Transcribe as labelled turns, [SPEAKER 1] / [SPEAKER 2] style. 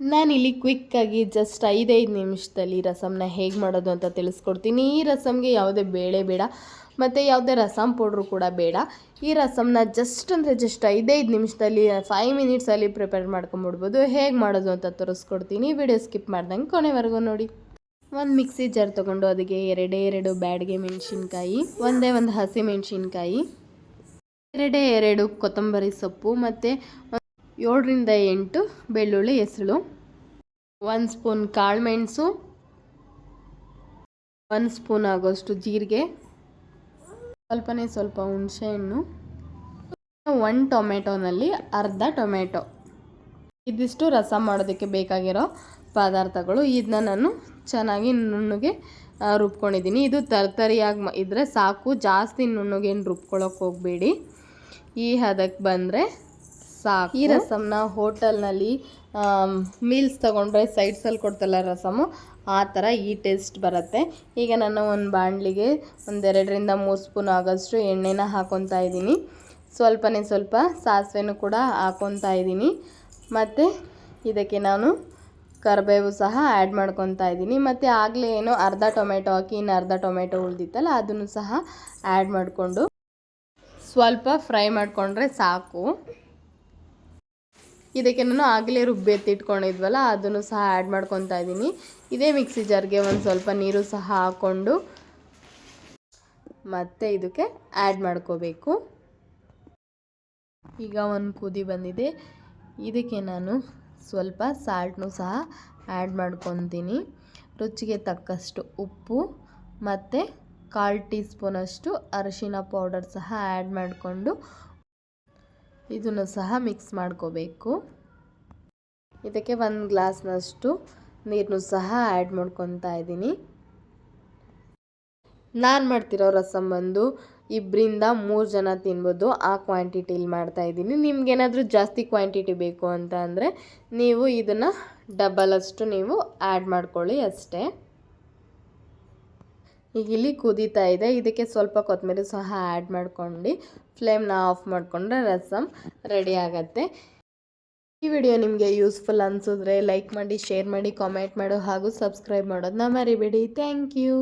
[SPEAKER 1] ನಾನಿಲ್ಲಿ ಕ್ವಿಕ್ಕಾಗಿ ಜಸ್ಟ್ ಐದೈದು ನಿಮಿಷದಲ್ಲಿ ರಸಮ್ನ ಹೇಗೆ ಮಾಡೋದು ಅಂತ ತಿಳಿಸ್ಕೊಡ್ತೀನಿ. ಈ ರಸಮ್ಗೆ ಯಾವುದೇ ಬೇಳೆ ಬೇಡ, ಮತ್ತು ಯಾವುದೇ ರಸಮ್ ಪೌಡ್ರು ಕೂಡ ಬೇಡ. ಈ ರಸಮ್ನ ಜಸ್ಟ್ ಅಂದರೆ ಜಸ್ಟ್ ಐದೈದು ನಿಮಿಷದಲ್ಲಿ ಫೈವ್ ಮಿನಿಟ್ಸಲ್ಲಿ ಪ್ರಿಪೇರ್ ಮಾಡ್ಕೊಂಬಿಡ್ಬೋದು. ಹೇಗೆ ಮಾಡೋದು ಅಂತ ತೋರಿಸ್ಕೊಡ್ತೀನಿ. ವಿಡಿಯೋ ಸ್ಕಿಪ್ ಮಾಡ್ದಂಗೆ ಕೊನೆವರೆಗೂ ನೋಡಿ. ಒಂದು ಮಿಕ್ಸಿ ಜಾರ್ ತೊಗೊಂಡು ಅದಕ್ಕೆ ಎರಡೇ ಎರಡು ಬ್ಯಾಡ್ಗೆ ಮೆಣಸಿನ್ಕಾಯಿ, ಒಂದೇ ಒಂದು ಹಸಿ ಮೆಣಸಿನ್ಕಾಯಿ, ಎರಡೇ ಎರಡು ಕೊತ್ತಂಬರಿ ಸೊಪ್ಪು, ಮತ್ತು ಏಳರಿಂದ ಎಂಟು ಬೆಳ್ಳುಳ್ಳಿ ಹೆಸಳು ಒಂದು ಸ್ಪೂನ್ ಕಾಳುಮೆಣಸು ಒಂದು ಸ್ಪೂನ್ ಆಗೋಷ್ಟು ಜೀರಿಗೆ. ಸ್ವಲ್ಪನೇ ಸ್ವಲ್ಪ ಹುಣಸೆಹಣ್ಣು ಒನ್ ಟೊಮೆಟೊನಲ್ಲಿ ಅರ್ಧ ಟೊಮೆಟೊ. ಇದಿಷ್ಟು ರಸ ಮಾಡೋದಕ್ಕೆ ಬೇಕಾಗಿರೋ ಪದಾರ್ಥಗಳು. ಇದನ್ನ ನಾನು ಚೆನ್ನಾಗಿ ನುಣ್ಣಗೆ ರುಬ್ಕೊಂಡಿದ್ದೀನಿ. ಇದು ತರತರಿಯಾಗಿ ಮ ಇದ್ದರೆ ಸಾಕು. ಜಾಸ್ತಿ ನುಣ್ಣಗೇನು ರುಬ್ಕೊಳಕ್ಕೆ ಹೋಗಬೇಡಿ. ಈ ಹದಕ್ಕೆ ಬಂದರೆ ಸಾಕು. ಈ ರಸಮ್ನ ಹೋಟೆಲ್ನಲ್ಲಿ ಮೀಲ್ಸ್ ತೊಗೊಂಡ್ರೆ ಸೈಡ್ಸಲ್ಲಿ ಕೊಡ್ತಲ್ಲ ರಸಮು, ಆ ಥರ ಈ ಟೇಸ್ಟ್ ಬರುತ್ತೆ. ಈಗ ನಾನು ಒಂದು ಬಾಣಲಿಗೆ ಒಂದೆರಡರಿಂದ ಮೂರು ಸ್ಪೂನ್ ಆಗೋಷ್ಟು ಎಣ್ಣೆನ ಹಾಕೊತಾ ಇದ್ದೀನಿ. ಸ್ವಲ್ಪನೇ ಸ್ವಲ್ಪ ಸಾಸಿವೆನೂ ಕೂಡ ಹಾಕೊತಾ ಇದ್ದೀನಿ. ಮತ್ತು ಇದಕ್ಕೆ ನಾನು ಕರಿಬೇವು ಸಹ ಆ್ಯಡ್ ಮಾಡ್ಕೊತಾ ಇದ್ದೀನಿ. ಮತ್ತು ಆಗಲೇ ಏನೋ ಅರ್ಧ ಟೊಮೆಟೊ ಹಾಕಿ, ಇನ್ನು ಅರ್ಧ ಟೊಮೆಟೊ ಉಳಿದಿತ್ತಲ್ಲ, ಅದನ್ನು ಸಹ ಆ್ಯಡ್ ಮಾಡಿಕೊಂಡು ಸ್ವಲ್ಪ ಫ್ರೈ ಮಾಡಿಕೊಂಡ್ರೆ ಸಾಕು. ಇದಕ್ಕೆ ನಾನು ಆಗಲೇ ರುಬ್ಬಿ ಎತ್ತಿಟ್ಕೊಂಡಿದ್ವಲ್ಲ ಅದನ್ನು ಸಹ ಆ್ಯಡ್ ಮಾಡ್ಕೊತಾ ಇದ್ದೀನಿ. ಇದೇ ಮಿಕ್ಸಿ ಜಾರ್ಗೆ ಒಂದು ಸ್ವಲ್ಪ ನೀರು ಸಹ ಹಾಕ್ಕೊಂಡು ಮತ್ತೆ ಇದಕ್ಕೆ ಆ್ಯಡ್ ಮಾಡ್ಕೋಬೇಕು. ಈಗ ಒಂದು ಕುದಿ ಬಂದಿದೆ. ಇದಕ್ಕೆ ನಾನು ಸ್ವಲ್ಪ ಸಾಲ್ಟ್ನು ಸಹ ಆ್ಯಡ್ ಮಾಡ್ಕೊತೀನಿ. ರುಚಿಗೆ ತಕ್ಕಷ್ಟು ಉಪ್ಪು ಮತ್ತು ಕಾಲು ಟೀ ಸ್ಪೂನಷ್ಟು ಅರಿಶಿನ ಪೌಡರ್ ಸಹ ಆ್ಯಡ್ ಮಾಡಿಕೊಂಡು ಇದನ್ನು ಸಹ ಮಿಕ್ಸ್ ಮಾಡ್ಕೋಬೇಕು. ಇದಕ್ಕೆ ಒಂದು ಗ್ಲಾಸ್ನಷ್ಟು ನೀರನ್ನು ಸಹ ಆ್ಯಡ್ ಮಾಡ್ಕೊತಾ ಇದ್ದೀನಿ. ನಾನು ಮಾಡ್ತಿರೋ ರಸಂ ಬಂದು ಇಬ್ಬರಿಂದ ಮೂರು ಜನ ತಿನ್ಬೋದು. ಆ ಕ್ವಾಂಟಿಟಿಲಿ ಮಾಡ್ತಾ ಇದ್ದೀನಿ. ನಿಮ್ಗೇನಾದರೂ ಜಾಸ್ತಿ ಕ್ವಾಂಟಿಟಿ ಬೇಕು ಅಂತ ಅಂದರೆ ನೀವು ಇದನ್ನು ಡಬಲಷ್ಟು ನೀವು ಆ್ಯಡ್ ಮಾಡ್ಕೊಳ್ಳಿ ಅಷ್ಟೇ. ಈಗ ಇಲ್ಲಿ ಕುದೀತಾ ಇದೆ. ಇದಕ್ಕೆ ಸ್ವಲ್ಪ ಕೊತ್ತಂಬರಿ ಸಹ ಆ್ಯಡ್ ಮಾಡ್ಕೊಂಡು. ಫ್ಲೇಮ್ನ ಆಫ್ ಮಾಡಿಕೊಂಡ್ರೆ ರಸಮ್ ರೆಡಿ ಆಗತ್ತೆ. ಈ ವಿಡಿಯೋ ನಿಮಗೆ ಯೂಸ್ಫುಲ್ ಅನಿಸಿದ್ರೆ ಲೈಕ್ ಮಾಡಿ ಶೇರ್ ಮಾಡಿ ಕಾಮೆಂಟ್ ಮಾಡು ಹಾಗೂ ಸಬ್ಸ್ಕ್ರೈಬ್ ಮಾಡೋದನ್ನ ಮರಿಬೇಡಿ. Thank you